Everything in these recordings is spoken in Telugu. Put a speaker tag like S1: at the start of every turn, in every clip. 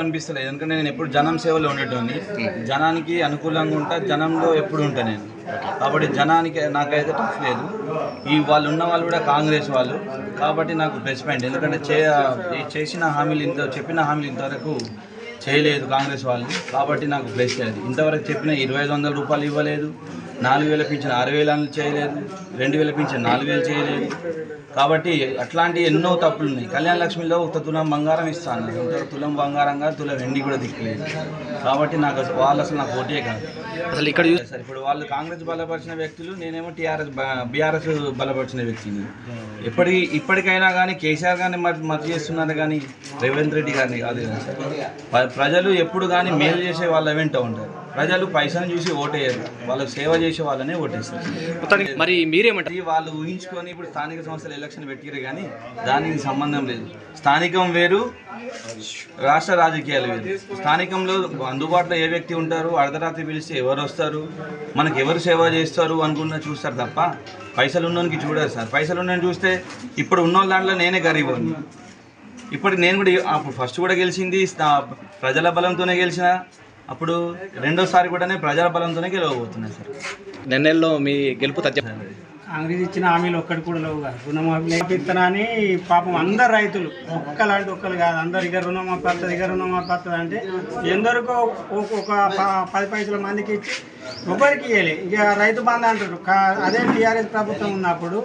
S1: అనిపిస్తలేదు ఎందుకంటే నేను ఎప్పుడు జనం సేవలో ఉండేటోని జనానికి అనుకూలంగా ఉంటా జనంలో ఎప్పుడు ఉంటా నేను. కాబట్టి జనానికి నాకైతే టచ్ లేదు. ఈ వాళ్ళు ఉన్న వాళ్ళు కూడా కాంగ్రెస్ వాళ్ళు. కాబట్టి నాకు బెస్ట్ ఫ్రెండ్ ఎందుకంటే చే చేసిన హామీలు ఇంత చెప్పిన హామీలు ఇంతవరకు చేయలేదు కాంగ్రెస్ వాళ్ళు కాబట్టి నాకు బెస్ట్ అది. ఇంతవరకు చెప్పిన ఇరవై ఐదు వందల రూపాయలు ఇవ్వలేదు. నాలుగు వేల పింఛన్ ఆరు వేల చేయలేదు. రెండు వేల పింఛన్ నాలుగు వేలు చేయలేదు. కాబట్టి అట్లాంటి ఎన్నో తప్పులు ఉన్నాయి కళ్యాణ లక్ష్మిలో ఒక తులం బంగారం ఇస్తాను. తులం బంగారంగా తులం వెండి కూడా దిక్కులేదు. కాబట్టి నాకు వాళ్ళు అసలు నాకు ఓటే కాదు.
S2: అసలు ఇక్కడ
S1: సార్ ఇప్పుడు వాళ్ళు కాంగ్రెస్ బలపరిచిన వ్యక్తులు నేనేమో టీఆర్ఎస్ బీఆర్ఎస్ బలపరిచిన వ్యక్తిని. ఇప్పటి ఇప్పటికైనా కానీ కేసీఆర్ గారిని మరి మద్దతు చేస్తున్నారు కానీ రేవంత్ రెడ్డి గారిని కాదు ప్రజలు ఎప్పుడు కానీ మేలు చేసే వాళ్ళ వెంట ఉంటారు. ప్రజలు పైసలు చూసి ఓటేయరు. వాళ్ళకి సేవ చేసే వాళ్ళనే ఓటేస్తారు.
S2: మరి మీరేమంటారు?
S1: వాళ్ళు ఊహించుకొని ఇప్పుడు స్థానిక సంస్థలు ఎలక్షన్ పెట్టిరు కానీ దానికి సంబంధం లేదు. స్థానికం వేరు రాష్ట్ర రాజకీయాలు వేరు. స్థానికంలో అందుబాటులో ఏ వ్యక్తి ఉంటారు అర్ధరాత్రి పిలిస్తే ఎవరు వస్తారు మనకి ఎవరు సేవ చేస్తారు అనుకున్న చూస్తారు తప్ప పైసలు ఉన్నోనికి చూడరు సార్. పైసలు ఉన్నోని చూస్తే ఇప్పుడు ఉన్న దాంట్లో నేనే గరీబ్ ఇప్పటికి నేను కూడా అప్పుడు ఫస్ట్ కూడా గెలిచింది ప్రజల బలంతోనే గెలిచిన అప్పుడు రెండోసారి కూడా ప్రజల బలంతోనే గెలవబోతున్నాను సార్.
S2: నెన్నెల్లో మీ గెలుపు తథ్యం
S3: కాంగ్రెస్ ఇచ్చిన హామీలు ఒక్కటి కూడా లేవు కాదు. రుణమాఫీ ఇత్తనాన్ని పాపం అందరు రైతులు ఒక్కలాంటి ఒక్కరు కాదు అందరు ఇక రుణమాఫీ వస్తుంది ఇక రుణమాఫీ వస్తుంది అంటే ఎందరికో ఒక- పది పైసల మందికి ఇచ్చి ఒకరికి ఇవ్వలే ఇక రైతు బంధు అంటారు. కా- అదే టీఆర్ఎస్ ప్రభుత్వం ఉన్నప్పుడు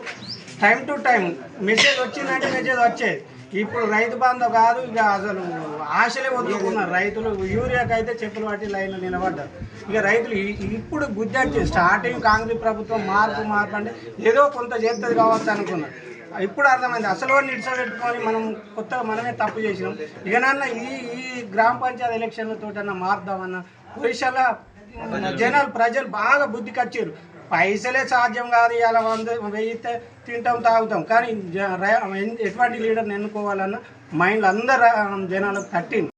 S3: టైం టు టైం మెసేజ్ వచ్చిందంటే మెసేజ్ వచ్చేది. ఇప్పుడు రైతు బంధు కాదు ఇక అసలు ఆశలే వదులుకున్నారు. రైతులు యూరియాకి అయితే చెప్పులు పట్టి లైన్లో నిలబడ్డారు. ఇక రైతులు ఇప్పుడు బుద్ధి స్టార్టింగ్ కాంగ్రెస్ ప్రభుత్వం మార్పు మార్పు అంటే ఏదో కొంత చేస్తుంది కావచ్చు అనుకున్నారు. ఇప్పుడు అర్థమైంది. అసలు నిడిచబెట్టుకొని మనం కొత్తగా మనమే తప్పు చేసినాం. ఇకనన్నా ఈ ఈ గ్రామ పంచాయతీ ఎలక్షన్లతోటన్నా మారుదామన్న భవిష్యత్తులో జనాలు ప్రజలు బాగా బుద్ధికి వచ్చారు పైసలే సాధ్యం కాదు ఇలా వంద వెయ్యి తింటాం తాగుతాం. కానీ జ- ఎటువంటి లీడర్ని ఎన్నుకోవాలన్న మైండ్లో అందరు జనాలకు తట్టింది